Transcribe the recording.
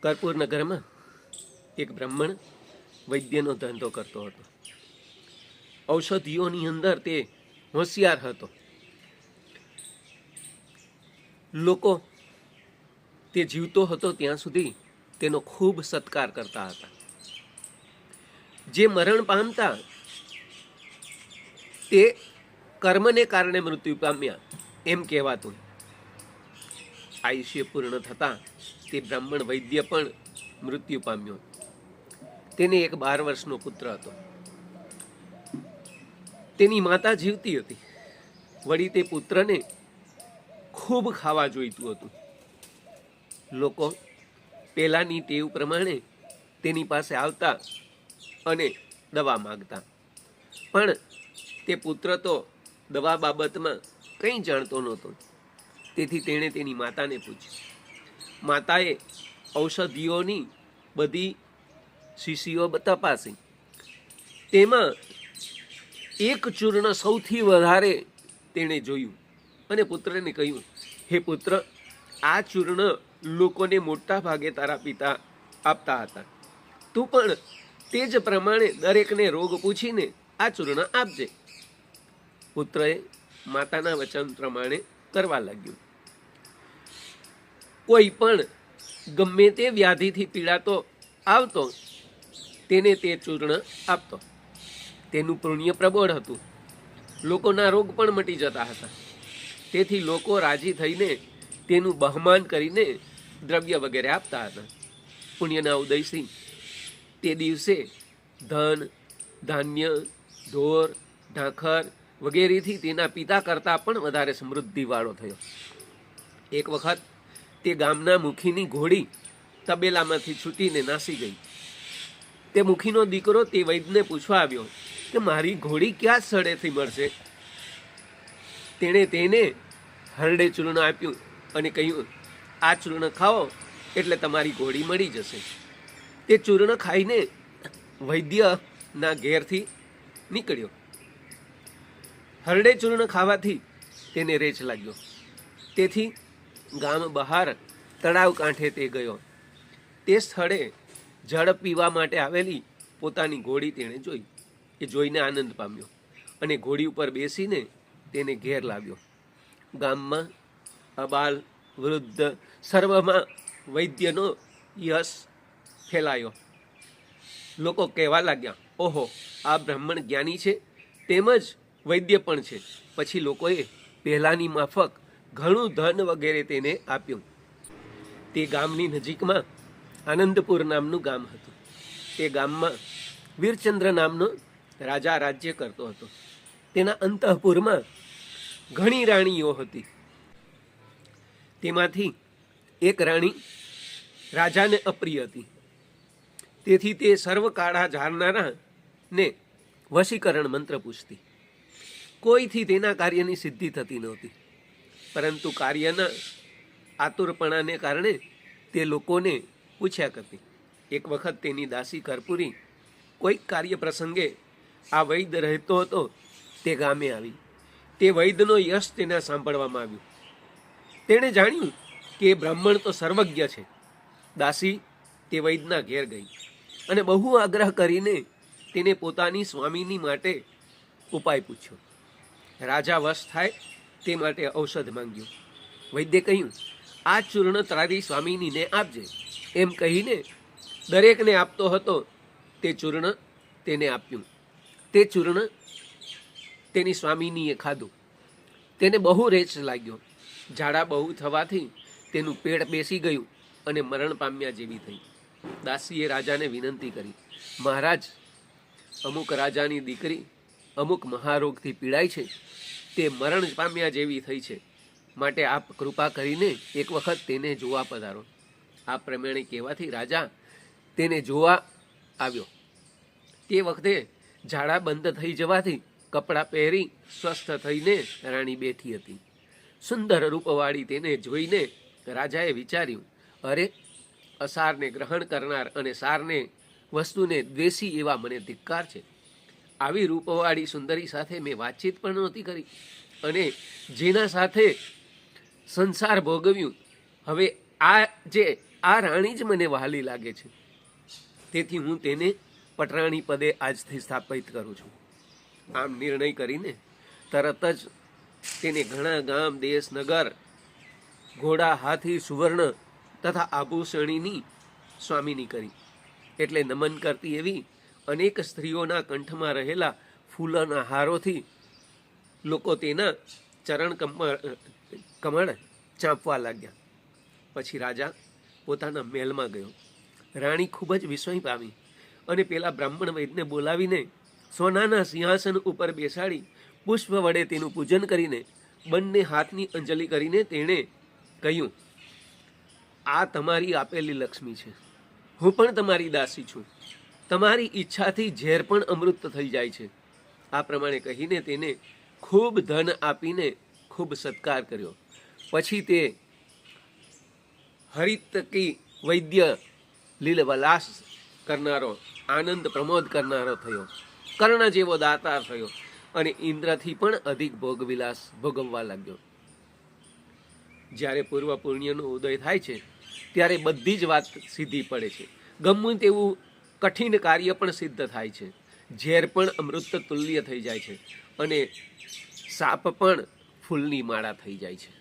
કર્પૂર નગરમાં એક બ્રાહ્મણ વૈદ્યનો ધંધો કરતો હતો. ઔષધિઓની અંદર તે હોશિયાર હતો. લોકો તે જીવતો હતો ત્યાં સુધી તેનો ખૂબ સત્કાર કરતા હતા. જે મરણ પામતા તે કર્મને કારણે મૃત્યુ પામ્યા એમ કહેવાતું. આયુષ્ય પૂર્ણ થતાં તે બ્રાહ્મણ વૈદ્ય પણ મૃત્યુ પામ્યો તેને એક બાર વર્ષનો પુત્ર હતો. તેની માતા જીવતી હતી. વળી તે પુત્રને ખૂબ ખાવા જોઈતું હતું. લોકો પહેલાંની ટેવ પ્રમાણે તેની પાસે આવતા અને દવા માગતા. પણ તે પુત્ર તો દવા બાબતમાં કંઈ જાણતો નહોતો. તેથી તેણે તેની માતાને પૂછ્યું માતાએ ઔષધિઓની બધી શીશીઓ તપાસી. તેમાં એક ચૂર્ણ સૌથી વધારે તેણે જોયું અને પુત્રને કહ્યું, હે પુત્ર, આ ચૂર્ણ લોકોને મોટા ભાગે તારા પિતા આપતા હતા. તું પણ તે જ પ્રમાણે દરેકને રોગ પૂછીને આ ચૂર્ણ આપજે. પુત્રએ માતાના વચન પ્રમાણે કરવા લાગ્યું. કોઈ પણ ગમે તે વ્યાધિથી પીડાતો આવતો, તેને તે ચૂર્ણ આપતો. તેનું પુણ્ય પ્રબળ હતું. લોકોના રોગ પણ મટી જતા હતા. તેથી લોકો રાજી થઈને તેનું બહમાન કરીને દ્રવ્ય વગેરે આપતા હતા. પુણ્યના ઉદયસિંહ તે દિવસે ધન, ધાન્ય, ઢોર, ઢાંખર વગેરેથી તેના પિતા કરતાં પણ વધારે સમૃદ્ધિવાળો થયો. એક વખત તે ગામના મુખીની ઘોડી તબેલામાંથી છૂટીને નાસી ગઈ. તે મુખીનો દીકરો તે વૈદ્યને પૂછવા આવ્યો કે મારી ઘોડી ક્યાં સ્થળેથી મળશે? તેણે તેને હરડે ચૂર્ણ આપ્યું અને કહ્યું, આ ચૂર્ણ ખાઓ એટલે તમારી ઘોડી મળી જશે. તે ચૂર્ણ ખાઈને વૈદ્યના ઘેરથી નીકળ્યો. હરડે ચૂર્ણ ખાવાથી તેને રેચ લાગ્યો. તેથી ગામ બહાર તળાવ કાંઠે તે ગયો. તે સ્થળે જળ પીવા માટે આવેલી પોતાની ઘોડી તેણે જોઈ એ જોઈને આનંદ પામ્યો અને ઘોડી ઉપર બેસીને તેને ઘેર લાવ્યો. ગામમાં અબાલ વૃદ્ધ સર્વમાં વૈદ્યનો યશ ફેલાયો. લોકો કહેવા લાગ્યા, ઓહો, આ બ્રાહ્મણ જ્ઞાની છે, તેમજ વૈદ્ય પણ છે. પછી લોકોએ પહેલાંની માફક ઘણું ધન વગેરે તેને આપ્યું. તે ગામની નજીકમાં આનંદપુર નામનું ગામ હતું. તે ગામમાં વીરચંદ્ર નામનો રાજા રાજ્ય કરતો હતો. તેના અંતઃપુરમાં ઘણી રાણીઓ હતી. તેમાંથી એક રાણી રાજાને અપ્રિય હતી. તેથી તે સર્વ કાળા ઝારનારા ને વશીકરણ મંત્ર પૂછતી. કોઈથી તેના કાર્યની સિદ્ધિ થતી નહોતી. પરંતુ કાર્યના આતુરપણાને કારણે તે લોકોને પૂછ્યા કરતી. એક વખત તેની દાસી કર્પૂરી કોઈક કાર્ય પ્રસંગે આ વૈદ્ય રહેતો હતો, તે ગામે આવી. તે વૈદ્યનો યશ તેના સાંભળવામાં આવ્યો. તેણે જાણ્યું કે બ્રાહ્મણ તો સર્વજ્ઞ છે. દાસી તે વૈદ્યના ઘેર ગઈ અને બહુ આગ્રહ કરીને તેને પોતાની સ્વામીની માટે ઉપાય પૂછ્યો. રાજા વશ થાય તે માટે ઔષધ માંગ્યું. વૈદ્ય કહ્યું, આ ચૂર્ણ ત્રારી સ્વામીનીને આપજે. એમ કહીને દરેકને આપતો હતો તે ચૂર્ણ તેને આપ્યું. તે ચૂર્ણ તેની સ્વામીનીએ ખાધું. તેને બહુ રેચ લાગ્યો. ઝાડા બહુ થવાથી તેનું પેટ બેસી ગયું અને મરણ પામ્યા જેવી થઈ. દાસીએ રાજાને વિનંતી કરી, મહારાજ, અમુક રાજાની દીકરી અમુક મહારોગથી પીડાય છે. તે મરણ પામ્યા જેવી થઈ છે. માટે આપ કૃપા કરીને એક વખત તેને જોવા પધારો. આ પ્રમાણે કહેવાથી રાજા તેને જોવા આવ્યો. તે વખતે ઝાડા બંધ થઈ જવાથી કપડાં પહેરી સ્વસ્થ થઈને રાણી બેઠી હતી. સુંદર રૂપવાળી તેને જોઈને રાજાએ વિચાર્યું, અરે, અસારને ગ્રહણ કરનાર અને સારને વસ્તુને દ્વેષી એવા મને ધિક્કાર છે. આવી રૂપવાળી સુંદરી સાથે મેં વાતચીત પણ નહોતી કરી. અને જેના સાથે સંસાર ભોગવ્યું, હવે આ જે, આ રાણી જ મને વહાલી લાગે છે. તેથી હું તેને પટરાણી પદે આજથી સ્થાપિત કરું છું. આમ નિર્ણય કરીને તરત જ તેને ઘણા ગામ, દેશ, નગર, ઘોડા હાથી, સુવર્ણ તથા આભૂષણીની સ્વામીની કરી. એટલે નમન કરતી એવી અનેક સ્ત્રીઓના કંઠમાં રહેલા ફૂલોના હારોથી લોકો તેના ચરણ કમળ ચાંપવા લાગ્યા. પછી રાજા પોતાના મહેલમાં ગયો. રાણી ખૂબ જ વિસ્મય પામી અને પેલા બ્રાહ્મણ વૈદને બોલાવીને સોનાના સિંહાસન ઉપર બેસાડી પુષ્પ વડે તેનું પૂજન કરીને બંને હાથની અંજલિ કરીને તેણે કહ્યું, આ તમારી આપેલી લક્ષ્મી છે. હું પણ તમારી દાસી છું. તમારી ઈચ્છાથી ઝેર પણ અમૃત થઈ જાય છે. આ પ્રમાણે કહીને તેને ખૂબ ધન આપીને ખૂબ સત્કાર કર્યો. પછી તે હરિતકી વૈદ્ય લીલવલાસ કરનારો, આનંદ પ્રમોદ કરનારો થયો. કર્ણ જેવો દાતાર થયો અને ઇન્દ્રથી પણ અધિક ભોગવિલાસ ભોગવવા લાગ્યો. જ્યારે પૂર્વ પુણ્યનો ઉદય થાય છે, ત્યારે બધી જ વાત સીધી પડે છે. ગમવું તેવું કઠિન કાર્ય પણ સિદ્ધ થાય છે. ઝેર પણ અમૃત તુલ્ય થઈ જાય છે અને સાપ પણ ફૂલની માળા થઈ જાય છે.